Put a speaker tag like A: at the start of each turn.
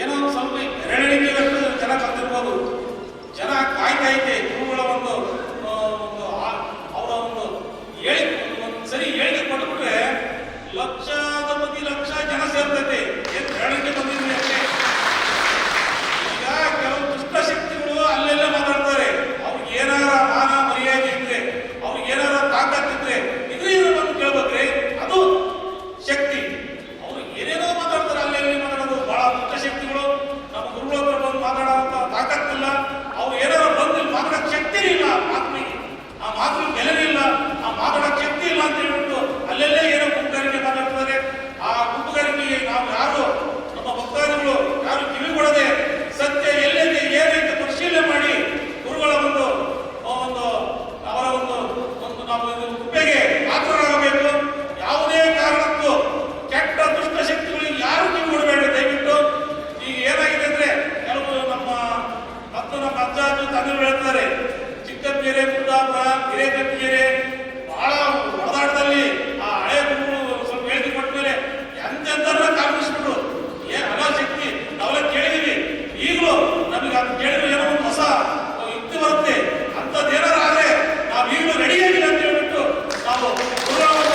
A: ಏನೋ ಒಂದು ಸ್ವಲ್ಪ ಬೆರಳಿಕೆಯಷ್ಟು ಜನ ಬರ್ತಿರ್ಬೋದು ಜನ ಕಾಯ್ತಾ ಐತೆ ಗುರುಗಳ ಒಂದು ಒಂದು ಅವರ ಒಂದು ಹೇಳಿ ಒಂದು ಸರಿ ಹೇಳಿಕೆ ಕೊಟ್ಬಿಟ್ರೆ ಬಗ್ಗೆ ಲಕ್ಷ ಜನ ಸೇರ್ತೈತೆ. ಕುಪ್ಪೆಗೆ ಪಾತ್ರರಾಗಬೇಕು. ಯಾವುದೇ ಕಾರಣಕ್ಕೂ ಕೆಟ್ಟ ದುಷ್ಟಶಕ್ತಿಗಳು ಯಾರು ಕಿವಿಗೊಡಬೇಡ ದಯವಿಟ್ಟು ಈಗ ಏನಾಗಿದೆ ಅಂದ್ರೆ ಕೆಲವು ನಮ್ಮ ಮತ್ತು ನಮ್ಮ ಅಜ್ಜಾಜು ತಂದೆ ಹೇಳ್ತಾರೆ ಚಿಕ್ಕಬೇರೆ ಕುಂದಾಪುರ ಹಿರೇಕಟ್ಟಿಗೆರೆ, ಬಹಳ ಹೊಡೆದಾಟದಲ್ಲಿ ಆ ಹಳೆ ಗುಂಪು ಸ್ವಲ್ಪ ಹೇಳಿಕೆ ಕೊಟ್ಟ ಮೇಲೆ ಎಂತೆಂತ ಕಾಂಗ್ರೆಸ್ ಏ ಅನಾಶಕ್ತಿ ಅವೆಲ್ಲ ಕೇಳಿದೀವಿ. ಈಗಲೂ ನಮಗೆ ಅದು ಕೇಳಿದ್ರೆ Bravo!